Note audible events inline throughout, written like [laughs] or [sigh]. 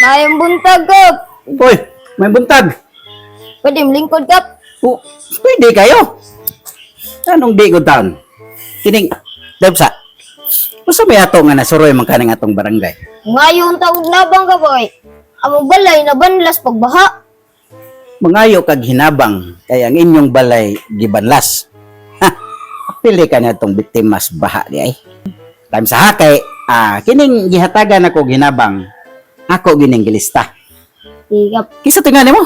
Mayang buntag kap. Uy, may buntag. Pwede lingkod kap. Oh, pwede kayo. Anong di ko taon? Kining, Debsa, Usa may ato nga nasuroy man kaning atong barangay. Ngayon tawag na bang ka boy? Amo balay na banlas pagbaha. Mangayo kag hinabang kay ang inyong balay gibanlas. Ha, pili ka na itong biktimas baha di ay. Time sa hakay, ah, kining gihatagan ako ginabang, ako gining gilista. Tigap. Kisa tingnan mo,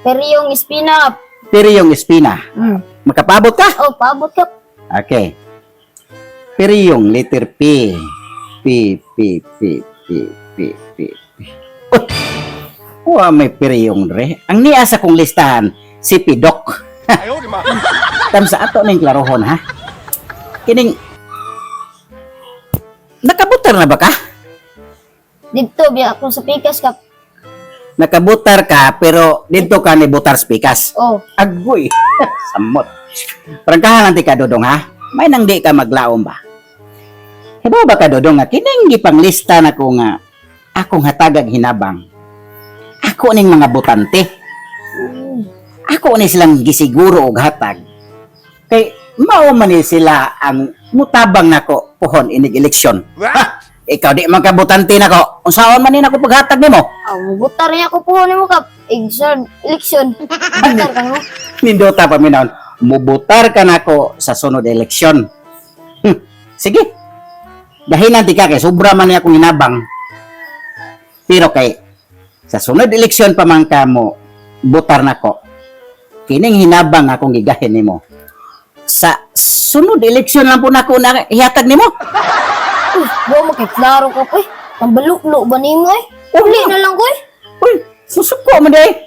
Pero yung spina kap. pero yung espina, Hmm. makapabot ka? Oh, paabot kap. Okay. Periyong letter P. P, P, P, P, P, P, P. Oh, oh may periyong re. Ang niya sa kong listahan, si Pidok. [laughs] Tam sa ato ning klarohon, ha? Kining... Nakabutar na ba ka? Dito biya ako sa pikas kap. Nakabutar ka, pero dito ka ni butar spikas. Oh, Agoy. [laughs] Samot. Prangkahan nanti ka, Dodong, ha? May nang di ka maglaom ba? Hibaw ba ka, Dodong, nga kining gipanglista na ko nga akong hatagag hinabang. Ako ning mga butante. Ako ni silang gisiguro og hatag. Kay mao man ni sila ang mutabang nako pohon inig eleksyon. Ha? Ikaw di man ka butante nako. Unsaon man ni nako paghatag nimo? amo butar niya ko po mo kap. Exam election. [laughs] Butar ka mo. Nindota pa minon, mubutar ka nako sa sunod eleksyon. Hmm, Sige. Dahilan ti ka kay sobra man niya akong inabang. Pero kay sa sunod eleksyon pa man ka mo butar nako. Kining hinabang akong gigahin nimo. Sa sunod eleksyon lang po nako na ihatag nimo. [laughs] Uh, bo mo kay klaro ko ko. Ang baluklo ba nimo eh? Uli na lang ko eh. Uy, susuko mo day.